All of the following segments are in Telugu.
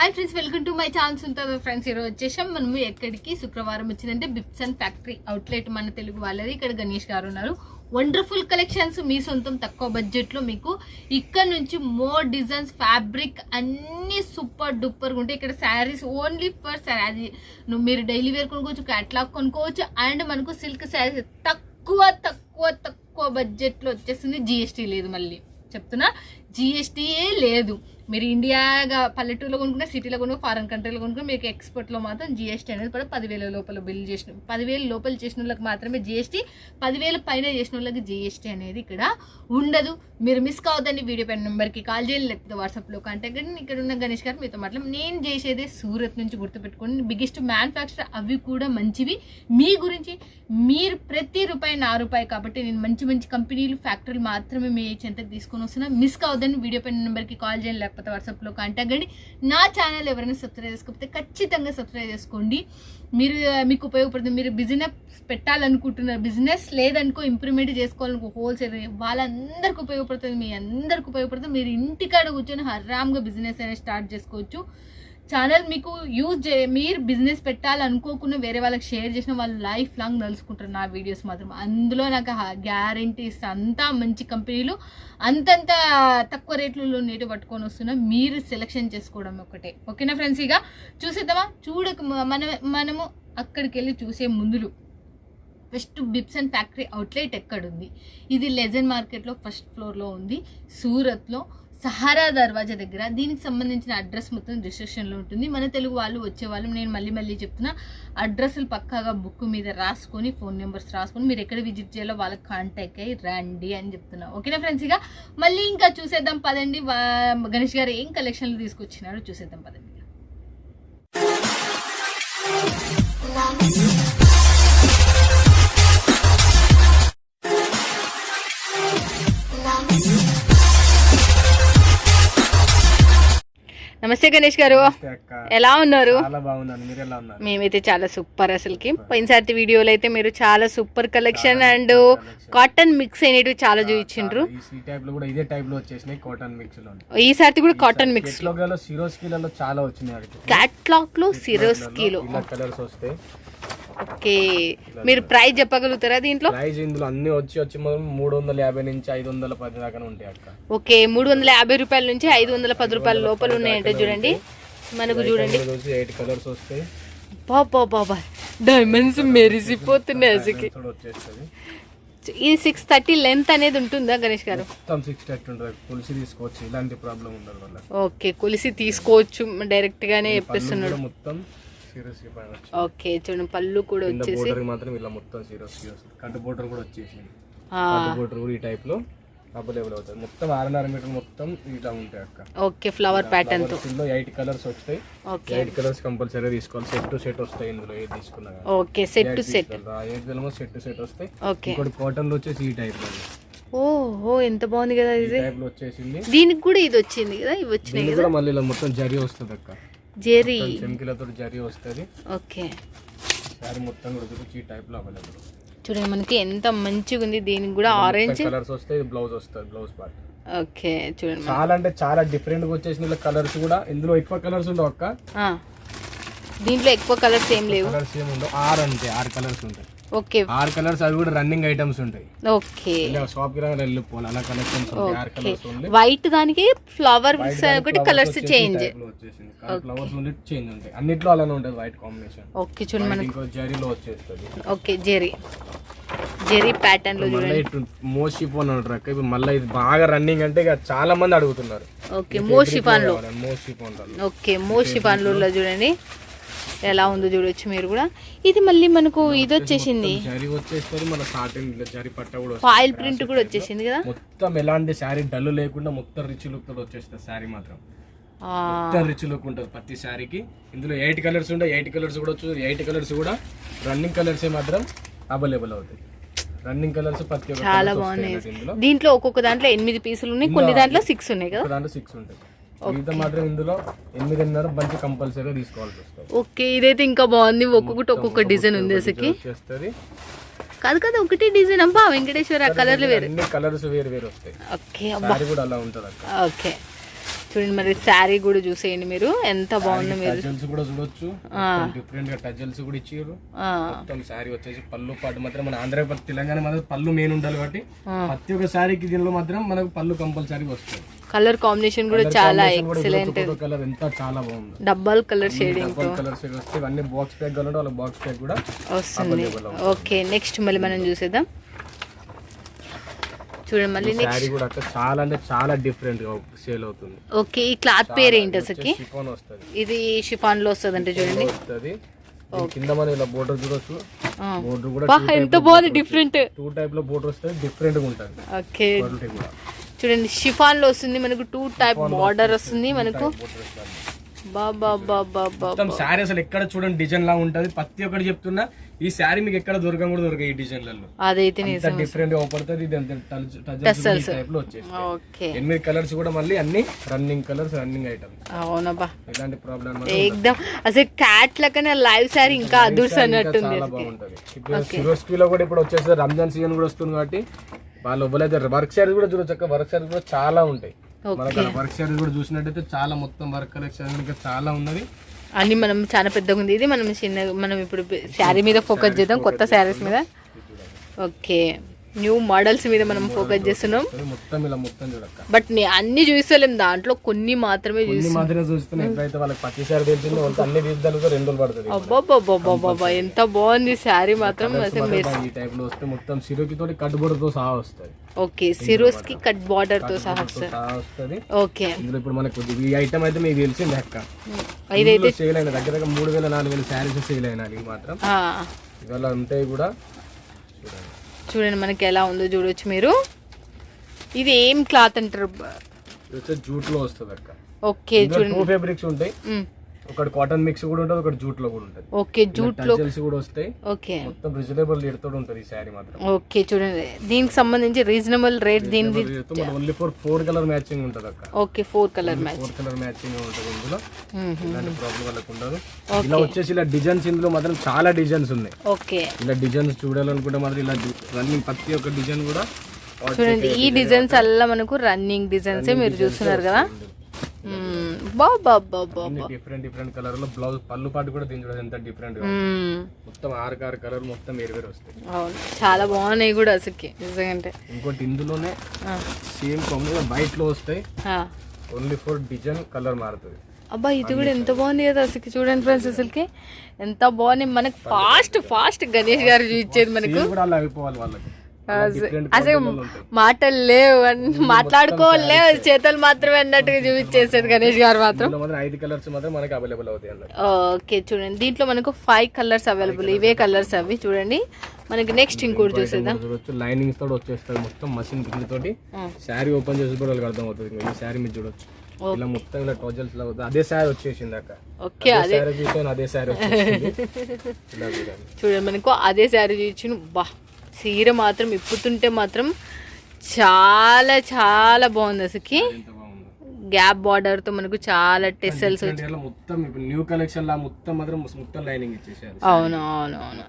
Hi friends welcome to my chance ఉంటుంది ఫ్రెండ్స్ ఈరోజు వచ్చేసాం. మనము ఎక్కడికి? శుక్రవారం వచ్చిందంటే బిప్సన్ ఫ్యాక్టరీ అవుట్లెట్ మన తెలుగు వాళ్ళది. ఇక్కడ గణేష్ గారు ఉన్నారు. వండర్ఫుల్ కలెక్షన్స్ మీ సొంతం తక్కువ బడ్జెట్లో మీకు. ఇక్కడ నుంచి మోర్ డిజైన్స్ ఫ్యాబ్రిక్ అన్నీ సూపర్ డూపర్గా ఉంటాయి. ఇక్కడ శారీస్ ఓన్లీ ఫర్ శారీ నువ్వు మీరు డైలీ వేర్ కొనుక్కోవచ్చు క్యాట్లాగ్ కొనుక్కోవచ్చు అండ్ మనకు సిల్క్ శారీస్ తక్కువ తక్కువ తక్కువ బడ్జెట్లో వచ్చేసింది. జిఎస్టీ లేదు మళ్ళీ. చెప్తున్నా. జిఎస్టీయే లేదు. మీరు ఇండియాగా పల్లెటూరులో కొనుక్కున్న సిటీలో కొనుక్కో ఫారెన్ కంట్రీలో కొనుక్కున్న మీకు ఎక్స్పోర్ట్లో మాత్రం జిఎస్టీ అనేది కూడా పదివేల లోపల బిల్ చేసిన పదివేల లోపల చేసిన వాళ్ళకి మాత్రమే జిఎస్టీ పదివేల పైన చేసిన వాళ్ళకి జిఎస్టీ అనేది ఇక్కడ ఉండదు. మీరు మిస్ కావద్దని వీడియో పైన నెంబర్కి కాల్ చేయండి లేకపోతే వాట్సాప్లో కాంటాక్ట్ చేయండి. ఇక్కడ ఉన్న గణేష్ గారు మీతో మాట్లాడి నేను చేసేదే సూరత్ నుంచి గుర్తుపెట్టుకోండి. బిగ్గెస్ట్ మ్యానుఫ్యాక్చర్ అవి కూడా మంచివి. మీ గురించి మీరు ప్రతి రూపాయి నా రూపాయి కాబట్టి నేను మంచి మంచి కంపెనీలు ఫ్యాక్టరీలు మాత్రమే మీ చెంతకు తీసుకొని వస్తున్నా. మిస్ కావద్దని వీడియో పైన నెంబర్కి కాల్ చేయండి లేకపోతే వాట్సాప్లో కాంటాక్ట్ అండి నా ఛానల్ ఎవరైనా సబ్స్క్రైబ్ చేసుకోకపోతే ఖచ్చితంగా సబ్స్క్రైబ్ చేసుకోండి. మీరు మీకు ఉపయోగపడుతుంది. మీరు బిజినెస్ పెట్టాలనుకుంటున్నారు. బిజినెస్ లేదనుకో ఇంప్రూవ్మెంట్ చేసుకోవాలనుకో హోల్సేల్ వాళ్ళందరికీ ఉపయోగపడుతుంది. మీ అందరికి ఉపయోగపడుతుంది. మీరు ఇంటికాడ కూర్చొని హరామ్గా బిజినెస్ అనేది స్టార్ట్ చేసుకోవచ్చు. ఛానల్ మీకు యూజ్ చే మీరు బిజినెస్ పెట్టాలనుకోకుండా వేరే వాళ్ళకి షేర్ చేసిన వాళ్ళు లైఫ్ లాంగ్ నలుచుకుంటారు నా వీడియోస్ మాత్రం. అందులో నాకు గ్యారంటీస్ అంతా మంచి కంపెనీలు అంతంత తక్కువ రేట్లలో నీటి పట్టుకొని వస్తున్నా మీరు సెలెక్షన్ చేసుకోవడం ఒకటే ఓకేనా ఫ్రెండ్స్? ఇక చూసేద్దామా? చూడక మన మనము అక్కడికి వెళ్ళి చూసే ముందులు. ఫస్ట్ బిప్సన్ ఫ్యాక్టరీ అవుట్లెట్ ఎక్కడుంది? ఇది లెజన్ మార్కెట్లో ఫస్ట్ ఫ్లోర్లో ఉంది. సూరత్లో సహారా దర్వాజా దగ్గర దీనికి సంబంధించిన అడ్రస్ మొత్తం డిస్క్రిప్షన్లో ఉంటుంది. మన తెలుగు వాళ్ళు వచ్చే వాళ్ళు. నేను మళ్ళీ మళ్ళీ చెప్తున్నా అడ్రస్లు పక్కాగా బుక్ మీద రాసుకొని ఫోన్ నెంబర్స్ రాసుకొని మీరు ఎక్కడ విజిట్ చేయాలో వాళ్ళకి కాంటాక్ట్ అయ్యి రండి అని చెప్తున్నా. ఓకేనా ఫ్రెండ్స్? ఇక మళ్ళీ ఇంకా చూసేద్దాం. పదండి. గణేష్ గారు ఏం కలెక్షన్లు తీసుకొచ్చినారో చూసేద్దాం. పదండి. నమస్తే గణేష్ గారు. ఎలా ఉన్నారు? మేమైతే చాలా సూపర్ అసలుకి. పోయినసారి వీడియోలో అయితే మీరు చాలా super collection and cotton mix అయినవి చాలా చూపించిండ్రు. ఈసారి కూడా కాటన్ మిక్స్. క్యాట్లాగ్లో సిరోస్ కిలో. కలర్స్ వస్తాయి ఓకే. మీరు ప్రైస్ చెప్పగలుగుతారా దీంట్లో? ప్రైస్ ఇందులో అన్ని వచ్చి వచ్చి మూడు వందల యాభై నుంచి ఐదు వందల పది దాకా ఉంటాయి అక్క. ఓకే మూడు వందల యాభై రూపాయల నుంచి ఐదు వందల పది రూపాయల లోపల ఉన్నాయంటే చూడండి. మనకు చూడండి. ఎయిట్ కలర్స్ వస్తాయి. బాబా బాబా. డైమండ్స్ మెరిసిపోతున్నాయి అసలు ఈ సిక్స్ థర్టీ లెంత్ అనేది ఉంటుందా గణేష్ గారు? పులిసి తీసుకోవచ్చు. ఇలాంటి ప్రాబ్లం ఉండదు ఓకే కొలిసి తీసుకోవచ్చు. డైరెక్ట్ గానే చెప్పేస్తున్నాడు. మొత్తం సీరియస్ ఓకే చూడండి పళ్ళు కూడా వచ్చేసి బోర్డర్ మాత్రం ఇలా మొత్తం సీరియస్ వస్తుంది. కట్టు బోర్డర్ కూడా వచ్చేసింది. బోర్డర్ కూడా ఈ టైప్లో అవైలబుల్ అవుతుంది. మొత్తం ఆరున్నర మీటర్ మొత్తం ఉంటాయి అక్క. ఓకే ఫ్లవర్ ప్యాటర్న్తో. ఇందులో ఎయిట్ కలర్స్ వస్తాయి. ఓకే. ఎయిట్ కలర్స్ కంపల్సరీ తీసుకోవాలి. సెట్ టు సెట్ వస్తాయి ఇందులో ఏది తీసుకున్నా కానీ. Okay set to set eight set to set వస్తాయి. ఓకే. ఇంకోటి కాటన్లో వచ్చేసి ఈ టైప్లో ఓ ఓ ఎంత బాగుంది కదా ఇది. దీనికి కూడా ఇది వచ్చింది కదా ఇవి వచ్చినాయి మళ్ళీ ఇలా మొత్తం జరీ వస్తుంది అక్క. జెరీ చెంకిలతో జరీ వస్తుంది. ఓకే. శారీ మొత్తం కూడా ఈ టైప్లో అవైలబుల్ చూడండి మనకి ఎంత మంచిగా ఉంది దీనికి కూడా ఆరెంజ్ కలర్స్ వస్తాయి బ్లౌజ్ వస్తుంది బ్లౌజ్ పార్ట్ ఓకే చూడండి చాలా అంటే చాలా డిఫరెంట్గా వచ్చేసిన కలర్స్ కూడా. ఇందులో ఎక్కువ కలర్స్ ఉండవు అక్క. దీంట్లో ఎక్కువ కలర్స్ ఏం లేవు. కలర్స్ ఏమి ఉండవు. ఆరు అంతే ఆరు కలర్స్ ఉంటాయి. ఓకే. ఆరు కలర్స్ అవి కూడా రన్నింగ్ ఐటమ్స్ ఉంటాయి. ఓకే. ఇలా షాప్కి రాగానే వెళ్ళిపోవాలి అలా కలెక్షన్స్ ఉంటాయి. ఆరు కలర్స్ ఓన్లీ వైట్ దానికి ఫ్లవర్ ఒకటి కలర్స్ చేంజ్ ఫ్లవర్స్ నుండి చేంజ్ ఉంటాయి. అన్నిట్లో అలానే ఉంటుంది వైట్ కాంబినేషన్ ఓకే చూడండి మనకి ఇంకో జరీలో వచ్చేస్తుంది. ఓకే జెరీ జెరీ ప్యాటర్న్లో ఇటు మోస్ట్ షిఫోన్ అంటారు అక్క ఇప్పుడు మళ్ళీ ఇది బాగా రన్నింగ్ అంటే ఇక చాలా మంది అడుగుతున్నారు. ఓకే మోషిఫాన్లో మోస్ట్ షిఫోన్ ఓకే మోషిఫాన్లో చూడండి. ఎలా ఉందో చూడొచ్చు మీరు కూడా. ఇది మళ్ళీ మనకు ఇది వచ్చేసింది. ఫాయిల్ ప్రింట్ కూడా వచ్చేసింది. కదా? మొత్తం ఎలాంటి శారీ డల్ లేకుండా మొత్తం రిచ్ లుక్తో వచ్చేస్తుంది శారీ మాత్రం. మొత్తం రిచ్ లుక్ ఉంటుంది ప్రతి శారీకి. ఇందులో ఎయిట్ కలర్స్ ఉంటాయి ఎయిట్ కలర్స్ కూడా వచ్చు ఎయిట్ కలర్స్ కూడా రన్నింగ్ కలర్స్ మాత్రం అవైలబుల్ అవుతాయి. రన్నింగ్ కలర్స్ ప్రతి చాలా బాగున్నాయి. దీంట్లో ఒక్కొక్క దాంట్లో ఎనిమిది పీసులు ఉన్నాయి కొన్ని దాంట్లో సిక్స్ ఉన్నాయి కదా? దాంట్లో సిక్స్ ఉంటాయి. మిగతా మాత్రం ఇందులో ఎనిమిదిన్నర బంచి కంపల్సరీ తీసుకోవాల్సి వస్తుంది. ఓకే ఇదైతే ఇంకా బాగుంది. ఒక్కొక్కటి ఒక్కొక్క డిజైన్ ఉంది అసలుకి వచ్చేస్తుంది. కాదు కదా ఒకటి డిజైన్. అబ్బా వెంకటేశ్వర కలర్లు వేరు. అన్ని కలర్స్ వేరు వేరు వస్తాయి. ఓకే కూడా అలా ఉంటుంది ఓకే చూడండి మరి శారీ కూడా చూసేయండి మీరు. ఎంత బాగుందో మీరు. టజల్స్ కూడా చూడొచ్చు. డిఫరెంట్గా టజల్స్ కూడా ఇచ్చారు ఆ, మొత్తం శారీ వచ్చేసి పళ్ళు పాటు మాత్రం మన ఆంధ్రప్రదేశ్ తెలంగాణ మాత్రం పళ్ళు మెయిన్ ఉండాలి కాబట్టి. ప్రతి ఒక్క శారీకి దీనిలో మాత్రం మనకు పళ్ళు కంపల్సరీ వస్తుంది కలర్ కాంబినేషన్ కూడా చాలా ఎక్సలెంట్ కలర్ ఎంత చాలా బాగుంది. డబ్బల్ కలర్ షేడింగ్తో. కలర్స్ వస్తే ఇవన్నీ బాక్స్ ప్యాక్ కావాలంటే వాళ్ళ బాక్స్ ప్యాక్ కూడా వస్తుంది. ఓకే నెక్స్ట్ మళ్ళీ మనం చూసేద్దాం. చూడండి మళ్ళీ శారీ కూడా అక్కడ చాలా అంటే చాలా డిఫరెంట్గా సేల్ అవుతుంది. ఓకే ఈ క్లాత్ పేరు ఏంటి అసలుకి? షిఫాన్ వస్తుంది. ఇది షిఫాన్లో వస్తుంది అంటే చూడండి. వస్తుంది. కింద మనం ఇలా బోర్డర్ చూడొచ్చు. బోర్డర్ కూడా ఎంత బాగుంది డిఫరెంట్ టూ టైప్లో బోర్డర్ వస్తుంది డిఫరెంట్గా ఉంటుంది. ఓకే. చూడండి షిఫాన్లో వస్తుంది మనకు టూ టైప్ బార్డర్ వస్తుంది మనకు. బోర్డర్ వస్తుంది. బా బా బా బా బా మొత్తం శారీ అసలు ఎక్కడ చూడండి డిజైన్ లా ఉంటది. ప్రతి ఒక్కటి చెప్తున్నా ఈ శారీ మీకు ఎక్కడ దొరకం కూడా దొరక ఈ డిజైన్లలో. అదైతే డిఫరెంట్గా అవుపడుతుంది ఇది అంత టచ్ టైప్లో వచ్చేసి ఎనిమిది కలర్స్ కూడా మళ్ళీ అన్ని రన్నింగ్ కలర్స్ రన్నింగ్ ఐటమ్స్ అవునబ్బా. ఎలాంటి ప్రాబ్లం ఏకదం అసలు క్యాట్ లకనే లైవ్ సారీ ఇంకా అదుర్స్ అన్నట్టుంది చాలా బాగుంటది. ఇప్పుడు సిరోస్కి లో కూడా ఇప్పుడు వచ్చేసి రంజాన్ సీజన్ కూడా వస్తుంది కాబట్టి వాళ్ళు ఎవ్వరైతే వర్క్ శారీ కూడా చూడొచ్చు వర్క్ శారీ కూడా చాలా ఉంటాయి. మనకు వర్క్ శారీ కూడా చూసినట్టయితే చాలా మొత్తం వర్క్ కలెక్షన్ ఇంకా చాలా ఉన్నది. అన్ని మనం చాలా పెద్దగా ఉంది. ఇది మనం చిన్న మనం ఇప్పుడు శారీ మీద ఫోకస్ చేద్దాం కొత్త శారీస్ మీద. ఓకే న్యూ మోడల్స్ మీద మనం ఫోకస్ చేస్తున్నాం. మొత్తం ఇలా మొత్తం చూడక్క. బట్ అన్ని చూస్తలేం దాంట్లో కొన్ని మాత్రమే చూసి మాదిరిగా చూస్తున్నా. ఎప్పుడైతే వాళ్ళకి సారి తెలిసిందో అన్ని తీర్థాలు రెండు రోజులు పడుతుంది అబ్బాబ్బాబ్బాబ్బా ఎంత బాగుంది శారీ మాత్రం అసలు ఈ టైప్లో వస్తే మొత్తం సిరోకి తోటి కట్టుబడి తో సహా వస్తుంది. ఓకే సిరోస్కి కట్ బార్డర్తో సహా వస్తుంది. ఓకే. ఇందులో ఇప్పుడు మనకు ఈ ఐటమ్ అయితే మీకు తెలిసింది అక్క. ఇదైతే సేల్ అయిన దగ్గర దగ్గర మూడు వేల నాలుగు వేల శారీస్ సేల్ అయినా మాత్రం. ఇవాళ ఉంటాయి కూడా. చూడండి మనకి ఎలా ఉందో చూడొచ్చు మీరు. ఇది ఏం క్లాత్ అంటారు? వస్తుంది అక్క ఓకే చూడండి. టూ ఫేబ్రిక్స్ ఉంటాయి ఒకటి కాటన్ మిక్స్ కూడా ఉంటుంది ఒకటి జూట్లో కూడా ఉంటుంది. ఓకే జూట్లో కూడా వస్తాయి. ఓకే. మొత్తం రిజనబుల్ రేట్ తోటి ఉంటుంది ఈ శారీ మాత్రం. ఓకే చూడండి. దీనికి సంబంధించి రీజనబుల్ రేట్ దీనిది only four four colour matching ఉంటుంది అక్క. Okay four colour match four colour matching ఉంటుంది ఇందులో. ఇలాంటి ప్రాబ్లం వాళ్ళకి ఉండదు. ఇలా వచ్చేసి ఇలా డిజైన్స్ ఇందులో మాత్రం చాలా డిజైన్స్ ఉన్నాయి. ఓకే. ఇలా డిజైన్స్ చూడాలనుకుంటే మాత్రం ఇలా రన్నింగ్ ప్రతి ఒక్క డిజైన్ కూడా చూడండి ఈ డిజైన్స్ అలా మనకు రన్నింగ్ డిజైన్స్ మీరు చూస్తున్నారు కదా. డిఫరెంట్ డిఫరెంట్ కలర్లో బ్లౌజ్ పళ్ళు పాటు కూడా దీని చూడండి ఎంత డిఫరెంట్. మొత్తం ఆరు ఆరు కలర్ మొత్తం వేరు వేరు వస్తాయి. చాలా బాగున్నాయి కూడా అసలుకి నిజంగా. ఇంకోటి ఇందులోనే సేమ్ కాంబినేషన్ వైట్లో వస్తాయి. ఓన్లీ ఫర్ డిజైన్ కలర్ మారుతుంది. అబ్బా ఇది కూడా ఎంత బాగుంది కదా అసలుకి చూడండి ఫ్రెండ్స్ అసలుకి. ఎంత బాగుంది. మనకు ఫాస్ట్ ఫాస్ట్ గణేష్ గారు చూపించేది మనకు. Same కూడా అలా అయిపోవాలి వాళ్ళకి. అసలు మాటలు లేవు మాట్లాడుకోలేవు చేతులు మాత్రమే అన్నట్టుగా చూపించేసాడు గణేష్ గారు మాత్రం. ఐదు కలర్స్ మాత్రం మనకి అవైలబుల్ అవుతాయి ఓకే చూడండి. దీంట్లో మనకు ఫైవ్ కలర్స్ అవైలబుల్ ఇవే కలర్స్ అవి చూడండి. మనకి నెక్స్ట్ ఇంకోటి చూసేద్దాం. చూడొచ్చు. లైనింగ్స్ తోటి వచ్చేస్తుంది మొత్తం మషిన్ ప్రింట్ తోటి. శారీ ఓపెన్ చేసి కూడా వాళ్ళకి అర్థం అవుతుంది. ఈ శారీ మీరు చూడొచ్చు. ఇలా మొత్తం ఇలా టోజల్స్ లా అవుతుంది. అదే శారీ వచ్చేసింది అక్క. ఓకే అదే శారీ చూసాను అదే శారీ వచ్చేసింది. చూడండి. మనకు అదే శారీ చూపించిన బా చీర మాత్రం ఇప్పుతుంటే మాత్రం చాలా చాలా బాగుంది అసలుకి. గ్యాప్ బార్డర్తో మనకు చాలా టెసల్స్ మొత్తం న్యూ కలెక్షన్ లా మొత్తం మాత్రం మొత్తం లైనింగ్ ఇచ్చేసారు. అవును అవును అవును.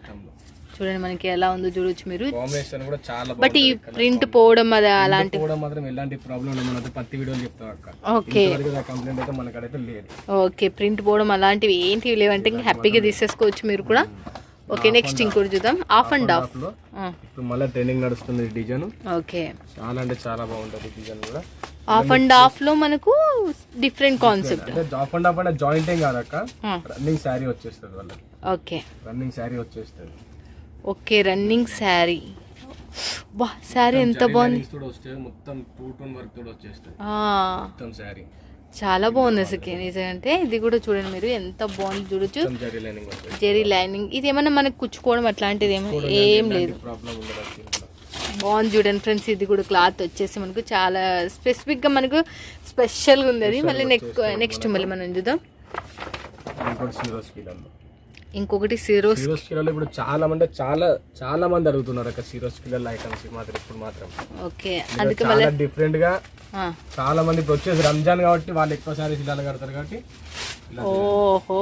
చూడండి మనకి ఎలా ఉందో చూడొచ్చు మీరు. కాంబినేషన్ కూడా చాలా బట్ ఈ ప్రింట్ పోవడం అది అలాంటి కూడా మాత్రం ఎలాంటి ప్రాబ్లం ఉండదు మనతో పత్తి వీడియోలు చెప్తాం అక్క. ఓకే కంప్లైంట్ అయితే మనకైతే లేదు. ఓకే ప్రింట్ పోవడం అలాంటివి ఏంటివి లేవంటే హ్యాపీగా తీసేసుకోవచ్చు మీరు కూడా. ఓకే నెక్స్ట్ ఇంకోటి చూద్దాం. ఆఫ్ అండ్ ఆఫ్ ఇప్పుడు మళ్ళీ ట్రైనింగ్ నడుస్తుంది డిజైన్ ఓకే. చాలా అంటే చాలా బాగుంటుంది డిజైన్ కూడా. ఆఫ్ అండ్ ఆఫ్లో మనకు డిఫరెంట్ కాన్సెప్ట్ అంటే జాఫ్ అండ్ ఆఫ్ అంటే జాయింటింగ్ కాదక్క? రన్నింగ్ శారీ వచ్చేస్తుంది వాళ్ళకి. ఓకే. రన్నింగ్ శారీ వచ్చేస్తుంది. ఓకే రన్నింగ్ శారీ వా శారీ ఎంత బాగుంది. మొత్తం టూ టోన్ వర్క్ కూడా వచ్చేస్తుంది. ఆ, మొత్తం శారీ చాలా బాగుంది అసలు నిజంటే ఇది కూడా చూడండి మీరు ఎంత బాగుంది చూడొచ్చు. జరీ లైనింగ్ ఇది ఏమన్నా మనకు కుచ్చుకోవడం అట్లాంటిది ఏమో ఏం లేదు. బాగుంది చూడండి ఫ్రెండ్స్ ఇది కూడా క్లాత్ వచ్చేసి మనకు చాలా స్పెసిఫిక్గా మనకు స్పెషల్గా ఉంది అది. మళ్ళీ నెక్స్ట్ నెక్స్ట్ మళ్ళీ మనం చూద్దాం. ఇంకొకటి సిరోస్ సిరోస్ కిలోలో ఇప్పుడు చాలా మంది చాలా చాలా మంది అడుగుతున్నారు అక్క సిరోస్ కిలోల ఐటమ్స్ మాత్రం ఇప్పుడు మాత్రం. ఓకే. అందుకే చాలా డిఫరెంట్గా. చాలా మంది ఇప్పుడు వచ్చేసి రంజాన్ కాబట్టి వాళ్ళు ఎక్కువ సారీస్ ఇలా కడతారు కాబట్టి ఓహో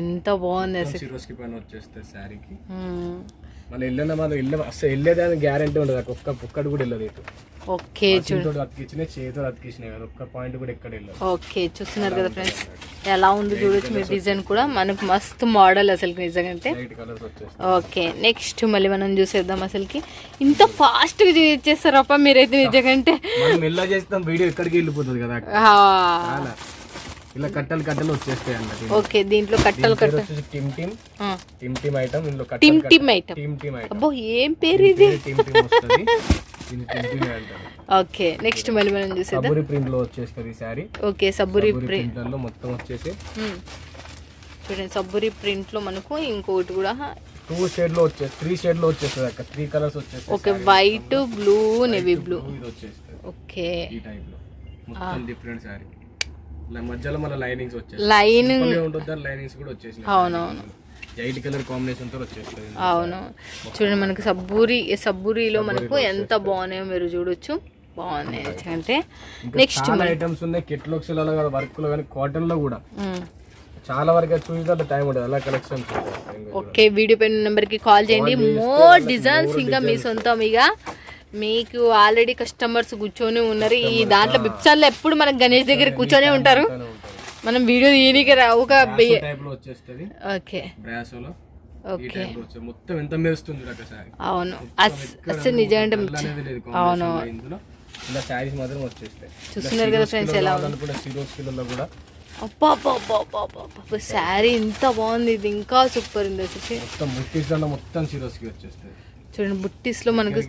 ఎంత బాగుంది సిరోస్కి పైన వచ్చేస్తే శారీకి. మళ్ళీ వెళ్ళిన మాత్రం వెళ్ళే అసలు వెళ్ళేదానికి గ్యారంటీ ఉండదు. అక్క ఒక్క ఒక్కటి కూడా వెళ్ళదు ఇటు ఓకే చూడు. చేతితో అతికిచ్చినాయి చేతితో అతికిచ్చినాయి కదా. ఒక్క పాయింట్ కూడా ఎక్కడ వెళ్ళదు. ఓకే చూస్తున్నారు కదా ఫ్రెండ్స్ ఎలా ఉంది చూడొచ్చు మీరు డిజైన్ కూడా. మనకు మస్తు మోడల్ అసలు నిజంగా వచ్చేస్తాయి. ఓకే నెక్స్ట్ మళ్ళీ మనం చూసేద్దాం అసలుకి. ఇంత ఫాస్ట్గా చేస్తారప్ప మీరైతే నిజంగా మనం చేస్తాం? వీడియో ఎక్కడికి వెళ్ళిపోతుంది కదా? ఇలా కట్టలు కట్టలు వచ్చేస్తాయి అన్నది ఓకే దీంట్లో కట్టలు కట్ట వచ్చేసి టిమ్ టిమ్. టిమ్ టిమ్ ఐటమ్ ఇందులో టిమ్ కట్టలు టిమ్ ఐటమ్. టిమ్ టిమ్ ఐటమ్. అబ్బో ఏం పేరు ఇది? టిమ్ టిమ్ వస్తుంది. దీన్ని టిమ్ టిమ్ అంటారు. ఓకే నెక్స్ట్ మళ్ళీ మనం చూసేద్దాం. సబూరి ప్రింట్లో వచ్చేస్తుంది శారీ. ఓకే సబ్బురి ప్రింట్లో మొత్తం వచ్చేసి చూడండి సబ్బురి ప్రింట్లో మనకు ఇంకోటి కూడా టూ షేడ్లో వచ్చేసి త్రీ షేడ్లో వచ్చేస్తుంది అక్క. త్రీ కలర్స్ వచ్చేస్తాయి okay white blue navy blue ఇది వచ్చేస్తుంది. ఓకే. ఈ టైప్లో మొత్తం డిఫరెంట్ ఇలా మధ్యలో మన లైనింగ్స్ వచ్చేసి లైన్ ఉంటుంది లైనింగ్స్ కూడా వచ్చేసి అవునవును. ఎయిట్ కలర్ కాంబినేషన్తో వచ్చేస్తుంది అవును. చూడండి మనకి సబ్బూరి సబ్బూరిలో మనకు ఎంత బాగున్నాయో మీరు చూడొచ్చు. బాగున్నాయి. అంటే నెక్స్ట్ ఐటమ్స్ ఉన్నాయి. కిట్లోక్స్ వర్క్లో కానీ కాటన్లో కూడా. చాలా వరకు చూసినట్టు టైం ఉంటుంది అలా కలెక్షన్స్ ఓకే వీడియో పైన నెంబర్కి కాల్ చేయండి. మోర్ డిజైన్స్ ఇంకా మీ సొంతం ఇక. మీకు ఆల్రెడీ కస్టమర్స్ కూర్చొని ఉన్నారు. ఈ దాంట్లో బిప్సాల్లో ఎప్పుడు మనకు గణేష్ దగ్గర కూర్చొని ఉంటారు. మనం వీడియో తీయనికి రా ఒక ఓకే. ఓకే. మొత్తం ఎంత మెరుస్తుంది అవును. అస్ అసలు నిజంగా ఇందులో. ఇలా శారీస్ మాత్రం వచ్చేస్తాయి. చూస్తున్నారు కదా ఫ్రెండ్స్ ఎలా కూడా అబ్బా శారీ ఇంత బాగుంది. ఇది ఇంకా సూపర్ ఉంది అసలు. మొత్తం ముట్టిస్ మొత్తం వచ్చేస్తాయి. చూడండి బుట్టీస్లో మనకు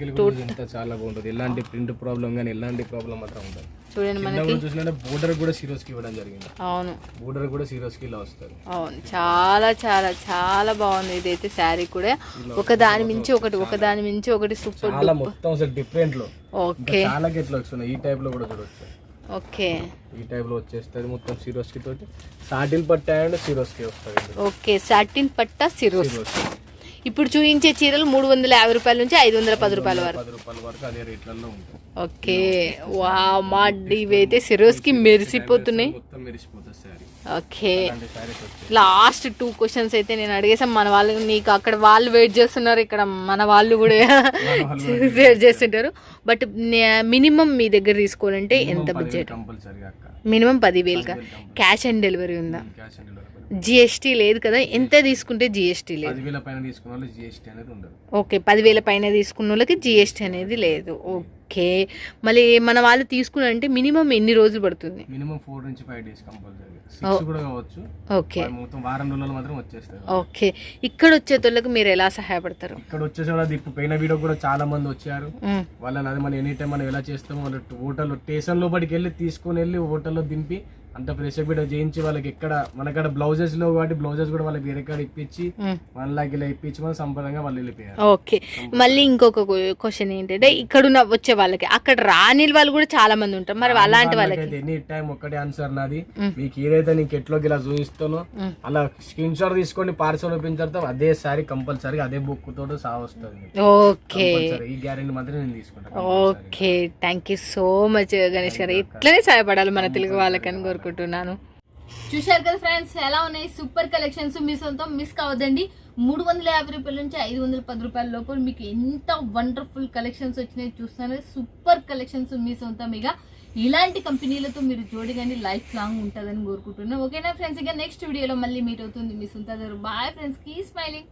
చాలా బాగుంటుంది. ఎలాంటి ప్రింట్ ప్రాబ్లం కానీ ఎలాంటి ప్రాబ్లం మాత్రం ఉంటుంది చూడండి మన కింద కూడా చూసినట్టే బోర్డర్ కూడా సిరోస్కి ఇవ్వడం జరిగింది. అవును. బోర్డర్ కూడా సిరోస్కి ఇలా వస్తుంది. అవును. చాలా చాలా చాలా బాగుంది. ఇదైతే శారీ కూడా. ఒక దాని మించి ఒకటి ఒక దాని మించి ఒకటి సూపర్ చాలా మొత్తం అసలు డిఫరెంట్లో. ఓకే. చాలా గెట్లు వస్తున్నాయి. ఈ టైప్లో కూడా చూడొచ్చు. ఓకే. ఈ టైప్లో వచ్చేస్తుంది మొత్తం సిరోస్కి తోటి పట్ట అండ్ సిరోస్కి వస్తుంది ఓకే. సాటిన్ పట్ట సిరోస్. సిరోస్ ఇప్పుడు చూపించే చీరలు మూడు వందల యాభై రూపాయల నుంచి ఐదు వందల పది రూపాయల వరకు. ఓకే. వా మా ఇవైతే సిరోస్కి మెరిసిపోతున్నాయి. మొత్తం మెరిసిపోతుంది sari. Okay. Last two questions అయితే నేను అడిగేసాం మన వాళ్ళు నీకు అక్కడ వాళ్ళు వెయిట్ చేస్తున్నారు. ఇక్కడ మన వాళ్ళు కూడా వెయిట్ చేస్తుంటారు. బట్ మినిమం మీ దగ్గర తీసుకోవాలంటే ఎంత బడ్జెట్ మినిమం పదివేలు క్యాష్ ఆన్ డెలివరీ ఉందా? డెలివరీ జిఎస్టీ లేదు కదా ఎంత తీసుకుంటే జిఎస్టీ లేదు? పదివేల పైన తీసుకున్న జిఎస్టీ అనేది ఉండదు. ఓకే పదివేల పైన తీసుకున్న వాళ్ళకి జిఎస్టీ అనేది లేదు. ఓకే. మళ్ళీ మన వాళ్ళు తీసుకున్నారంటే మినిమం ఎన్ని రోజులు పడుతుంది? మినిమం ఫోర్ నుంచి ఫైవ్ డేస్ కంపల్సరీ. కూడా కావచ్చు. ఓకే. మొత్తం వారం రోజులు మాత్రం వచ్చేస్తారు. ఓకే. ఇక్కడ వచ్చేటోళ్ళకి మీరు ఎలా సహాయపడతారు? ఇక్కడ వచ్చేసి కూడా ఇప్పుడు పోయిన వీడియో కూడా చాలా మంది వచ్చారు. వాళ్ళని అది మనం ఎనీ టైం మనం ఎలా చేస్తామో వాళ్ళు హోటల్ స్టేషన్ లోపలికి వెళ్ళి తీసుకొని వెళ్ళి హోటల్లో దింపి అంత ప్రెషర్ బిడ్డ చేయించి వాళ్ళకి ఎక్కడ మనకాడ బ్లౌజెస్లో కాబట్టి బ్లౌజెస్ కూడా వాళ్ళకి వేరే కాడ ఇప్పించి మ్. వాళ్ళకి ఇలా ఇప్పించి మనం సంపదంగా వాళ్ళు వెళ్ళిపోయారు. ఓకే. మళ్ళీ ఇంకొక క్వశ్చన్ ఏంటంటే ఇక్కడున్న వచ్చే వాళ్ళకి. అక్కడ రాని వాళ్ళు కూడా చాలా మంది ఉంటారు. మరి అలాంటి వాళ్ళకి. ఎనీ టైం ఒక్కటే ఆన్సర్ నాది. మీకు ఏదైతే నీకు ఎట్లోకి ఇలా చూపిస్తానో అలా స్క్రీన్ షాట్ తీసుకొని పార్సల్ ఓపెన్ తర్వాత అదే సారీ కంపల్సరీ అదే బుక్ తోటి సా వస్తుంది. ఓకే. ఈ గ్యారెంటీ మాత్రం నేను తీసుకుంటాను okay. Thank you so much Ganesh garu. ఇట్లనే సహాయపడాలి మన తెలుగు వాళ్ళకని కోరుకుంటున్నాను. చూశారు కదా ఫ్రెండ్స్ ఎలా ఉన్నాయి? సూపర్ కలెక్షన్స్ మీ సొంతం మిస్ కావద్దండి. మూడు వందల యాభై రూపాయల నుంచి ఐదు వందల పది రూపాయల లోపల మీకు ఎంత వండర్ఫుల్ కలెక్షన్స్ వచ్చినాయి చూస్తున్నారు సూపర్ కలెక్షన్స్ మీ సొంతం ఇక. ఇలాంటి కంపెనీలతో మీరు జోడిగాని లైఫ్ లాంగ్ ఉంటుందని కోరుకుంటున్నాను. ఓకేనా ఫ్రెండ్స్? ఇక నెక్స్ట్ వీడియోలో మళ్ళీ మీట్ అవుతుంది. మీ సొంత బాయ్ ఫ్రెండ్స్ కీ స్మైలింగ్